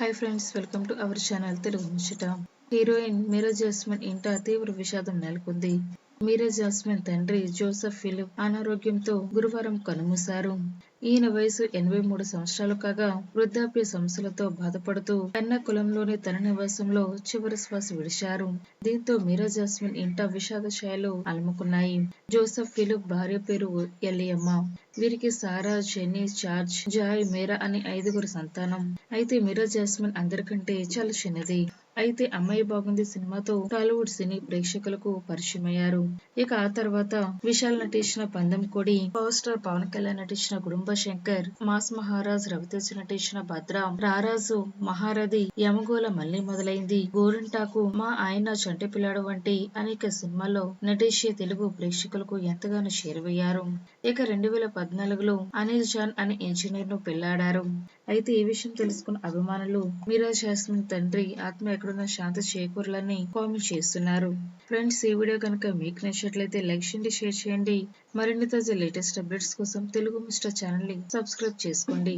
Hi friends welcome to our channel Telugu Muchata heroine Meera Jasmine ఇంట తీవ్ర విషాదం నెలకొంది. మీరా జాస్మిన్ తండ్రి జోసెఫ్ ఫిలిప్ అనారోగ్యంతో గురువారం కనుమూశారు. ఈయన వయసు ఎనభై మూడు సంవత్సరాలు కాగా వృద్ధాప్య సమస్యలతో బాధపడుతూ ఎర్నాకుళంలోని తన నివాసంలో చివరి శ్వాస విడిచారు. దీంతో మీరా జాస్మిన్ ఇంట విషాద ఛాయలు అలుముకున్నాయి. జోసెఫ్ ఫిలిప్ భార్య పేరు ఎల్లియమ్మ వీరికి సారా జెన్నీ చార్జ్ జాయ్ మీరా అనే ఐదుగురు సంతానం. అయితే మీరా జాస్మిన్ అందరికంటే చాలా చిన్నది. అయితే అమ్మాయి బాగుంది సినిమాతో టాలీవుడ్ సినీ ప్రేక్షకులకు పరిచయమయ్యారు. ఇక ఆ తర్వాత విశాల్ నటించిన పందెం కోడి పవర్ స్టార్ పవన్ కళ్యాణ్ నటించిన కుటుంబ శంకర్ మాస్ మహారాజ్ రవితేజ నటించిన భద్ర రారాజు మహారథి యమగోళ మళ్ళీ మొదలైంది. గోరింటాకు మా ఆయన చంటి పిల్లాడు వంటి అనేక సినిమాల్లో నటించే తెలుగు ప్రేక్షకులకు ఎంతగానో చేరువయ్యారు. ఇక రెండు వేల పద్నాలుగులో అనిల్ జాన్ అనే ఇంజనీర్ను పెళ్ళాడారు. అయితే ఈ విషయం తెలుసుకున్న అభిమానులు మీరా జాస్మిన్ తండ్రి ఆత్మ ఎక్కడున్న శాంతి చేకూరాలని కామెంట్ చేస్తున్నారు. ఫ్రెండ్స్ ఈ వీడియో కనుక మీకు నచ్చినట్లయితే లైక్ చేయండి షేర్ చేయండి. మరిన్ని తాజా లేటెస్ట్ అప్డేట్స్ కోసం తెలుగు మిస్టర్ ఛానల్ని సబ్స్క్రైబ్ చేసుకోండి.